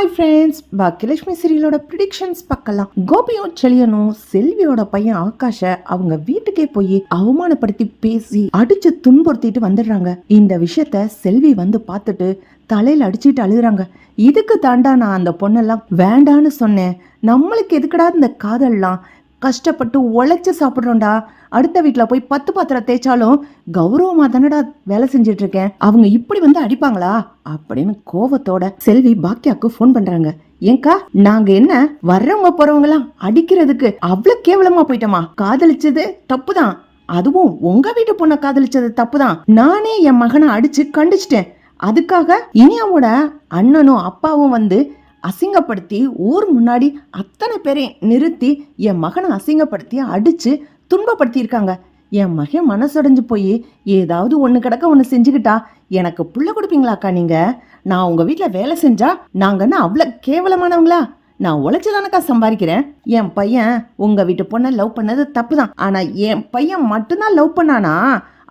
Hi friends Baakiyalakshmi சீரியலோட predictions பார்க்கலாம். கோபியும் செலியனும் செல்வியோட பையன் ஆகாஷ அவங்க வீட்டுக்கே போய் அவமானப்படுத்தி பேசி அடிச்சு துன்புறுத்திட்டு வந்துடுறாங்க. இந்த விஷயத்த செல்வி வந்து பார்த்துட்டு தலையில் அடிச்சிட்டு அழுகுறாங்க. இதுக்கு தாண்டா நான் அந்த பொண்ணெல்லாம் வேண்டான்னு சொன்னேன். நம்மளுக்கு எதுக்கடா இந்த காதல்லாம்? கஷ்டப்பட்டு உழைச்சி சாப்பிட்றோம்டா. அடுத்த வீட்டில் போய் பத்து பாத்திரம் தேய்ச்சாலும் கௌரவமா தானடா வேலை செஞ்சுட்டு இருக்கேன் அவங்க இப்படி வந்து அடிப்பாங்களா? அப்படின்னு கோவத்தோட செல்வி பாக்கியாக்கு ஃபோன் பண்றாங்க. ஏங்கா நாங்க என்ன வர்றவங்க போறவங்கலாம் அடிக்கிறதுக்கு அவ்வளவு கேவலமா போயிட்டோமா? காதலிச்சது தப்புதான். அதுவும் உங்க வீட்டு பொண்ணை காதலிச்சது தப்புதான். நானே என் மகனை அடிச்சு கண்டிச்சிட்டேன். அதுக்காக இனியாவோட அண்ணனும் அப்பாவும் வந்து அசிங்கப்படுத்தி ஊர் முன்னாடி அத்தனை பேரையும் நிறுத்தி என் மகனை அசிங்கப்படுத்தி அடித்து துன்பப்படுத்தியிருக்காங்க. என் மகன் மனசடைஞ்சு போய் ஏதாவது ஒன்று கிடக்க ஒன்று செஞ்சுக்கிட்டா எனக்கு புள்ள கொடுப்பீங்களாக்கா நீங்கள் நான் உங்கள் வீட்டில் வேலை செஞ்சா நாங்கன்னா அவ்வளோ கேவலமானவங்களா? நான் உழைச்சி தானக்கா சம்பாதிக்கிறேன். என் பையன் உங்கள் வீட்டு பொண்ணை லவ் பண்ணது தப்பு தான் ஆனால் என் பையன் மட்டும்தான் லவ் பண்ணானா?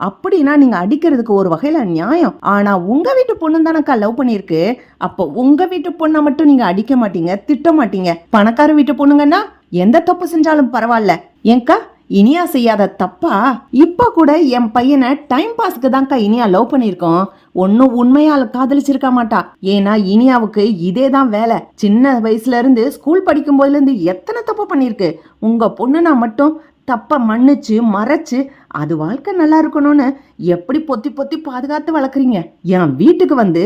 அப்படின்னா நீங்க அடிக்கிறதுக்கு ஒரு வகையில நியாயம். ஆனா உங்க வீட்டு பொண்ணு தானக்கா லவ் பண்ணிருக்கு அப்போ உங்க வீட்டு பொண்ணை மட்டும் நீங்க அடிக்க மாட்டீங்க திட்ட மாட்டீங்க. பணக்கார வீட்டு பொண்ணுங்கன்னா எந்த தப்பு செஞ்சாலும் பரவாயில்ல. ஏங்கா இனியா செய்யாத தப்பா? இப்ப கூட என் பையனை டைம் பாஸ்க்கு தான்க்கா இனியா லவ் பண்ணியிருக்கோம். ஒன்னும் உண்மையால காதலிச்சிருக்க மாட்டா. ஏன்னா இனியாவுக்கு இதே தான் வேலை. சின்ன வயசுல இருந்து ஸ்கூல் படிக்கும் போதுல இருந்து எத்தனை தப்பு பண்ணிருக்கு உங்க பொண்ணுனா மட்டும் தப்பை மன்னிச்சு மறைச்சு அது வாழ்க்கை நல்லா இருக்கணும்னு எப்படி பொத்தி பொத்தி பாதுகாத்து வளர்க்குறீங்க? என் வீட்டுக்கு வந்து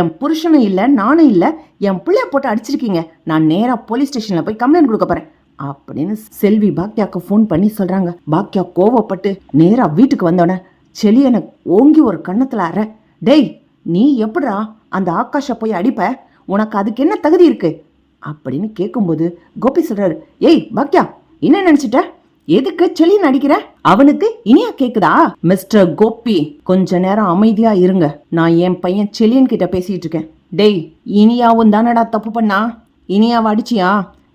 என் புருஷனும் இல்லை நானும் இல்லை என் பிள்ளைய போட்டு அடிச்சிருக்கீங்க. நான் நேராக போலீஸ் ஸ்டேஷனில் போய் கம்ப்ளைண்ட் கொடுக்க போறேன். அப்படின்னு செல்வி பாக்கியாக்கு ஃபோன் பண்ணி சொல்கிறாங்க பாக்கியா கோவப்பட்டு நேராக வீட்டுக்கு வந்தோடனே செலியனை ஓங்கி ஒரு கண்ணத்தில் அற. டேய் நீ எப்படா அந்த ஆகாஷை போய் அடிப்ப? உனக்கு அதுக்கு என்ன தகுதி இருக்கு? அப்படின்னு கேட்கும்போது கோபி சொல்கிறாரு ஏய் பாக்கியா என்ன நினச்சிட்ட? எதுக்கு செலியன் நடிக்கிற? அவனுக்கு இனியா கேக்குதா? மிஸ்டர் கோபி கொஞ்ச நேரம் அமைதியா இருங்க. நான் என் பையன் செலியன் கிட்ட பேசிட்டு இருக்கேன். டேய் இனியாவும் தானடா தப்பு பண்ணா? இனியாவை அடிச்சியா?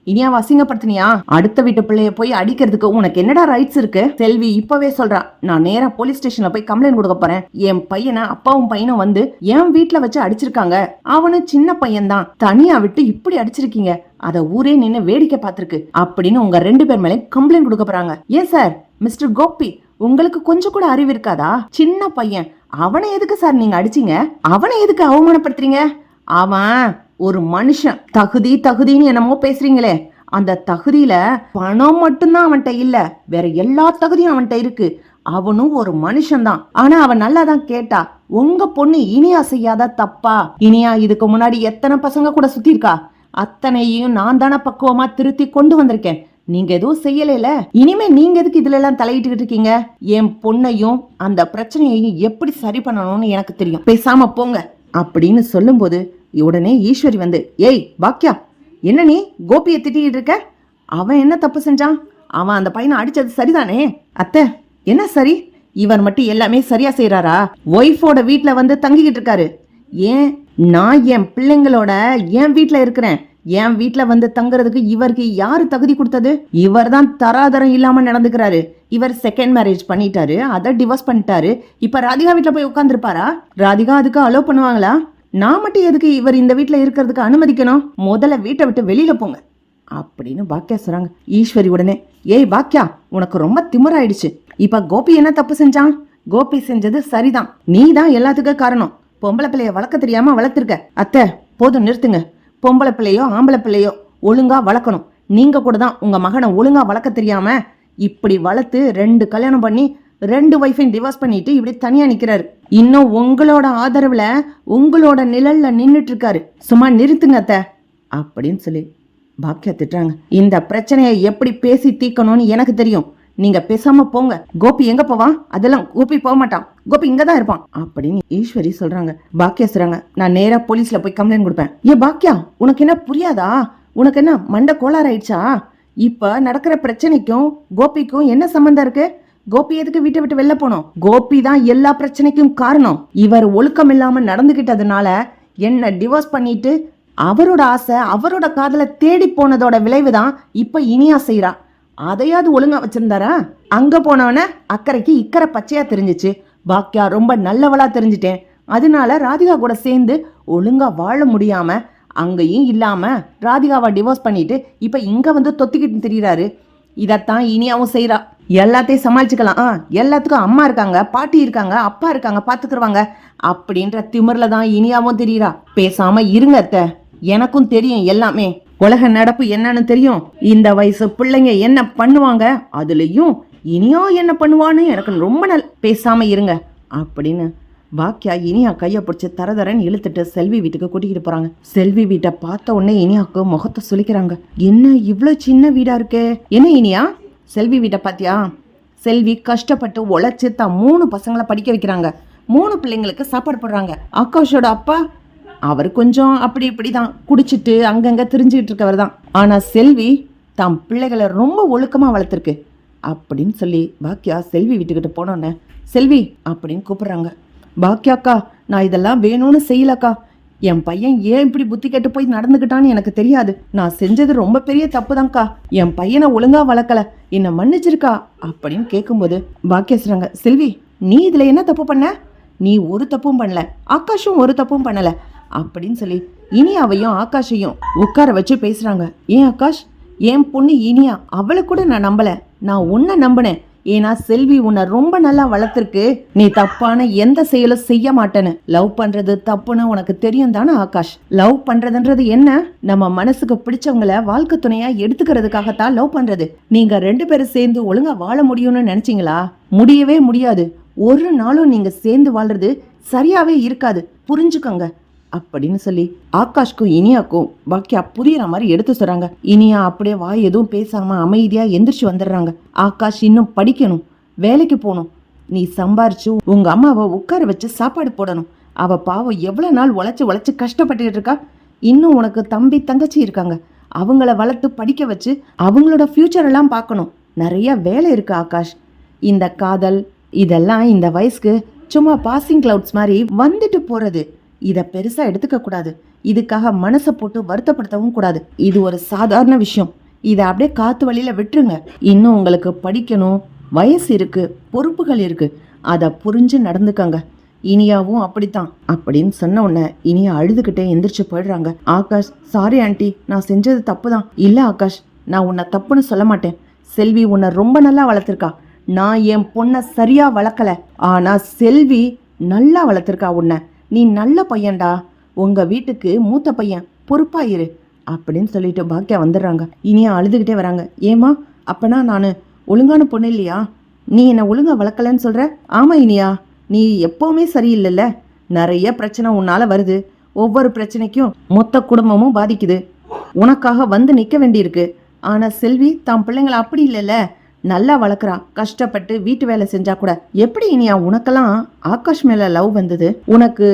இனியாவை அசிங்கப்படுத்தினியா? அடுத்த வீட்டு பிள்ளைய போய் அடிக்கிறதுக்கு உனக்கு என்னடா ரைட்ஸ் இருக்கு? செல்வி இப்பவே சொல்றா நான் நேரா போலீஸ் ஸ்டேஷன்ல போய் கம்ப்ளைண்ட் கொடுக்க போறேன். என் பையனை அப்பாவும் பையனும் வந்து என் வீட்டுல வச்சு அடிச்சிருக்காங்க. அவனு சின்ன பையன்தான். தனியா விட்டு இப்படி அடிச்சிருக்கீங்க. அத ஊரே நின்னு வேடிக்கை பார்த்திருக்கு. அப்படின்னு உங்க ரெண்டு பேர் மேலே கம்ப்ளைண்ட் கொடுக்க போறாங்க. ஏன் சார் மிஸ்டர் கோபி உங்களுக்கு கொஞ்சம் கூட அறிவு இருக்காதா? சின்ன பையன். அவனை எதுக்கு சார் நீங்க அடிச்சீங்க? அவனை எதுக்கு அவமானப்படுத்துறீங்க? அவன் ஒரு மனுஷன் தகுதி தகுதின்னு என்னமோ பேசுறீங்களே அந்த தகுதியில பணம் மட்டும்தான் அவன்கிட்ட இல்ல வேற எல்லா தகுதியும் அவன்கிட்ட இருக்கு. அவனும் ஒரு மனுஷன்தான். ஆனா அவன் நல்லா தான் கேட்டா உங்க பொண்ணு இனியா செய்யாத தப்பா? இனியா இதுக்கு முன்னாடி எத்தனை பசங்க கூட சுத்தி இருக்கா அத்தனையும் நான் தானே பக்குவமா திருத்தி கொண்டு வந்திருக்கேன். நீங்க எதுவும் செய்யலைல? இனிமே நீங்க எதுக்கு இதுல எல்லாம் தலையிட்டுக்கிட்டு இருக்கீங்க? என் பொண்ணையும் அந்த பிரச்சனையையும் எப்படி சரி பண்ணணும்னு எனக்கு தெரியும். பேசாம போங்க. அப்படின்னு சொல்லும்போது உடனே ஈஸ்வரி வந்து ஏய் பாக்கியா என்ன நீ கோபியை திட்டிகிட்டு இருக்க? அவன் என்ன தப்பு செஞ்சான்? அவன் அந்த பையனை அடிச்சது சரிதானே? அத்தை என்ன சரி? இவர் மட்டும் எல்லாமே சரியா செய்கிறாரா ஒய்ஃபோட வீட்டில் வந்து தங்கிக்கிட்டு இருக்காரு. ஏன்? நான் என் பிள்ளைங்களோட என் வீட்டில் இருக்கிறேன். என் வீட்டில் வந்து தங்குறதுக்கு இவருக்கு யாரு தகுதி கொடுத்தது? இவர் தான் தராதரம் இல்லாமல் நடந்துக்கிறாரு. இவர் செகண்ட் மேரேஜ் பண்ணிட்டாரு. அதை டிவோர்ஸ் பண்ணிட்டாரு. இப்போ ராதிகா வீட்டில் போய் உட்காந்துருப்பாரா ராதிகா அதுக்கு அலோவ் பண்ணுவாங்களா? நான் மட்டும் எதுக்கு இவர் இந்த வீட்டில் இருக்கிறதுக்கு அனுமதிக்கணும்? முதல்ல வீட்டை விட்டு வெளியில போங்க. அப்படின்னு பாக்கியா சொல்றாங்க. ஈஸ்வரி உடனே ஏய் பாக்கியா உனக்கு ரொம்ப திமிராயிடுச்சு. இப்ப கோபி என்ன தப்பு செஞ்சான்? கோபி செஞ்சது சரிதான். நீ தான் எல்லாத்துக்கும் காரணம். பொம்பளை பிள்ளைய வளர்க்க தெரியாம வளர்த்துருக்க. அத்தை போதும் நிறுத்துங்க. பொம்பளை பிள்ளையோ ஆம்பளை பிள்ளையோ ஒழுங்கா வளர்க்கணும். நீங்க கூட தான் உங்க மகனை ஒழுங்கா வளர்க்க தெரியாம இப்படி வளர்த்து ரெண்டு கல்யாணம் பண்ணி ரெண்டு ஒய்ஃபையும் டிவோர்ஸ் பண்ணிட்டு இப்படி தனியா நிற்கிறாரு இன்னும் உங்களோட ஆதரவுல உங்களோட நிழல்ல நின்னுட்டு இருக்காரு சும்மா நிறுத்துங்க அத்த அப்படின்னு சொல்லி பாக்கியா திட்டுறாங்க. இந்த பிரச்சனையை எப்படி பேசி தீக்கணும்னு எனக்கு தெரியும். நீங்க பேசாம போங்க. கோபி எங்க போவான் அதெல்லாம் கோபி போக மாட்டான். கோபி இங்க தான் இருப்பான் அப்படின்னு ஈஸ்வரி சொல்றாங்க. பாக்கியா சொல்றாங்க நான் நேரா போலீஸ்ல போய் கம்ப்ளைண்ட் கொடுப்பேன். ஏ பாக்கியா உனக்கு என்ன புரியாதா? உனக்கு என்ன மண்டை கோளாறு ஆயிடுச்சா? இப்ப நடக்கிற பிரச்சனைக்கும் கோபிக்கும் என்ன சம்மந்தம் இருக்கு? கோபி எதுக்கு வீட்டை விட்டு வெளில போனோம்? கோபி தான் எல்லா பிரச்சனைக்கும் காரணம். இவர் ஒழுக்கம் இல்லாம நடந்துகிட்டதுனால என்ன டிவோர்ஸ் பண்ணிட்டு அவரோட ஆசை அவரோட காதல தேடி போனதோட விளைவுதான் இப்ப இனியா செய்யறா அதையாவது ஒழுங்கா வச்சிருந்தாரா? அங்க போனவன அக்கறைக்கு இக்கரை பச்சையா தெரிஞ்சிச்சு. பாக்கியா ரொம்ப நல்லவளா தெரிஞ்சிட்டேன். அதனால ராதிகா கூட சேர்ந்து ஒழுங்கா வாழ முடியாம அங்கேயும் இல்லாம ராதிகாவை டிவோர்ஸ் பண்ணிட்டு இப்ப இங்க வந்து தொத்திக்கிட்டு திரியிறாரு. இதைத்தான் இனியாவும் செய்கிறா எல்லாத்தையும் சமாளிச்சுக்கலாம். ஆ எல்லாத்துக்கும் அம்மா இருக்காங்க பாட்டி இருக்காங்க அப்பா இருக்காங்க பார்த்துக்குருவாங்க அப்படின்ற திமிர்ல தான் இனியாவும் தெரியுறா. பேசாம இருங்க அத்த. எனக்கும் தெரியும் எல்லாமே. உலக நடப்பு என்னன்னு தெரியும். இந்த வயசு பிள்ளைங்க என்ன பண்ணுவாங்க? அதுலயும் இனியோ என்ன பண்ணுவான்னு எனக்கு ரொம்ப நல் பேசாம இருங்க. அப்படின்னு பாக்கியா இனியா கையை பிடிச்சி தரதரன்னு இழுத்துட்டு செல்வி வீட்டுக்கு கூட்டிகிட்டு போறாங்க. செல்வி வீட்டை பார்த்த உடனே இனியாவுக்கு முகத்தை சொல்லிக்கிறாங்க என்ன இவ்வளோ சின்ன வீடா இருக்கே? என்ன இனியா? செல்வி வீட்டை பாத்தியா செல்வி கஷ்டப்பட்டு உழைச்சி தான் மூணு பசங்களை படிக்க வைக்கிறாங்க. மூணு பிள்ளைங்களுக்கு சாப்பாடு போடுறாங்க. ஆகாஷோட அப்பா அவர் கொஞ்சம் அப்படி இப்படி தான் குடிச்சிட்டு அங்கங்கே திரிஞ்சுக்கிட்டு இருக்கவர் தான். ஆனால் செல்வி தம் பிள்ளைகளை ரொம்ப ஒழுக்கமாக வளர்த்துருக்கு. அப்படின்னு சொல்லி பாக்கியா செல்வி வீட்டுக்கிட்ட போனோன்னே செல்வி அப்படின்னு கூப்பிட்றாங்க. பாக்கியாக்கா நான் இதெல்லாம் வேணும்னு செய்யலக்கா. என் பையன் ஏன் இப்படி புத்தி கெட்டு போய் நடந்துக்கிட்டான்னு எனக்கு தெரியாது. நான் செஞ்சது ரொம்ப பெரிய தப்பு என் பையனை ஒழுங்கா வளர்க்கல. என்னை மன்னிச்சிருக்கா அப்படின்னு கேட்கும்போது பாக்கியசுறாங்க செல்வி நீ இதுல என்ன தப்பு பண்ண? நீ ஒரு தப்பும் பண்ணல. ஆகாஷும் ஒரு தப்பும் பண்ணல. அப்படின்னு சொல்லி இனியாவையும் ஆகாஷையும் உட்கார வச்சு பேசுறாங்க. ஏன் ஆகாஷ்? என் பொண்ணு இனியா. அவளை கூட நான் நம்பல. நான் உன்னை நம்பினேன். ஏன்னா செல்வி உன்னை ரொம்ப நல்லா வளர்த்துருக்கு. நீ தப்பான எந்த செயலும் செய்ய மாட்டேன்னு. லவ் பண்றது தப்புன்னு உனக்கு தெரியும் தானே ஆகாஷ்? லவ் பண்றதுன்றது என்ன? நம்ம மனசுக்கு பிடிச்சவங்கள வாழ்க்கை துணையா எடுத்துக்கிறதுக்காகத்தான் லவ் பண்றது. நீங்க ரெண்டு பேரும் சேர்ந்து ஒழுங்கா வாழ முடியும்னு நினைச்சீங்களா? முடியவே முடியாது. ஒரு நாளும் நீங்க சேர்ந்து வாழ்றது சரியாவே இருக்காது. புரிஞ்சுக்கோங்க. அப்படின்னு சொல்லி ஆகாஷ்க்கும் இனியாக்கும் பாக்கியா புரியுற மாதிரி எடுத்து சொல்றாங்க. இனியா அப்படியே வாய் எதுவும் பேசாம அமைதியா எந்திரிச்சு வந்துடுறாங்க. ஆகாஷ் இன்னும் படிக்கணும் வேலைக்கு போகணும். நீ சம்பாரிச்சு உங்க அம்மாவை உட்கார வச்சு சாப்பாடு போடணும். அவ பாவம் எவ்வளோ நாள் உழைச்சி உழைச்சி கஷ்டப்பட்டுட்டு இருக்கா? இன்னும் உனக்கு தம்பி தங்கச்சி இருக்காங்க. அவங்கள வளர்த்து படிக்க வச்சு அவங்களோட ஃப்யூச்சரெல்லாம் பார்க்கணும். நிறைய வேலை இருக்கு ஆகாஷ். இந்த காதல் இதெல்லாம் இந்த வயசுக்கு சும்மா பாசிங் கிளவுட்ஸ் மாதிரி வந்துட்டு போறது. இதை பெருசாக எடுத்துக்க கூடாது. இதுக்காக மனசை போட்டு வருத்தப்படுத்தவும் கூடாது. இது ஒரு சாதாரண விஷயம். இதை அப்படியே காத்து வழியில் விட்டுருங்க. இன்னும் உங்களுக்கு படிக்கணும் வயசு இருக்கு பொறுப்புகள் இருக்கு. அதை புரிஞ்சு நடந்துக்கங்க. இனியாவும் அப்படித்தான். அப்படின்னு சொன்ன உடனே இனியா அழுதுகிட்டே எந்திரிச்சு போயிடுறாங்க. ஆகாஷ் சாரி ஆண்டி நான் செஞ்சது தப்பு தான் இல்லை ஆகாஷ். நான் உன்னை தப்புன்னு சொல்ல மாட்டேன். செல்வி உன்னை ரொம்ப நல்லா வளர்த்துருக்கா. நான் என் பொண்ணை சரியா வளர்க்கல. ஆனா செல்வி நல்லா வளர்த்துருக்கா உன்னை. நீ நல்ல பையன்டா. உங்கள் வீட்டுக்கு மூத்த பையன். பொறுப்பாயிரு அப்படின்னு சொல்லிட்டு பாக்கியா வந்துடுறாங்க. இனியா அழுதுகிட்டே வராங்க. ஏமா அப்பனா நான் ஒழுங்கான பொண்ணு இல்லையா? நீ என்னை ஒழுங்காக வளர்க்கலன்னு சொல்கிற ஆமாம் இனியா. நீ எப்போவுமே சரியில்லைல்ல. நிறைய பிரச்சனை உன்னால் வருது. ஒவ்வொரு பிரச்சனைக்கும் மொத்த குடும்பமும் பாதிக்குது. உனக்காக வந்து நிற்க வேண்டியிருக்கு. ஆனால் செல்வி தான் பிள்ளைங்கள அப்படி இல்லைல்ல. நல்லா வளர்க்குறா கஷ்டப்பட்டு வீட்டு வேலை செஞ்சா கூட எப்படி இனியா உனக்கெல்லாம் ஆகாஷ் மேல லவ் வந்தது? உனக்கு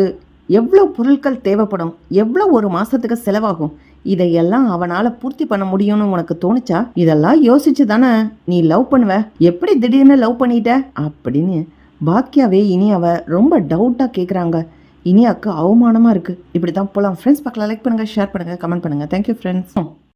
எவ்வளோ பொருட்கள் தேவைப்படும்? எவ்வளோ ஒரு மாசத்துக்கு செலவாகும்? இதையெல்லாம் அவனால பூர்த்தி பண்ண முடியும்னு உனக்கு தோணுச்சா? இதெல்லாம் யோசிச்சு தானே நீ லவ் பண்ணுவ. எப்படி திடீர்னு லவ் பண்ணிட்ட? அப்படின்னு பாக்கியாவே இனி அவ ரொம்ப டவுட்டா கேக்குறாங்க. இனியாக்கு அவமானமா இருக்கு. இப்படி தான் போலாம். ஃப்ரெண்ட்ஸ் பக்கம் லைக் பண்ணுங்க ஷேர் பண்ணுங்க கமெண்ட் பண்ணுங்க. Thank you friends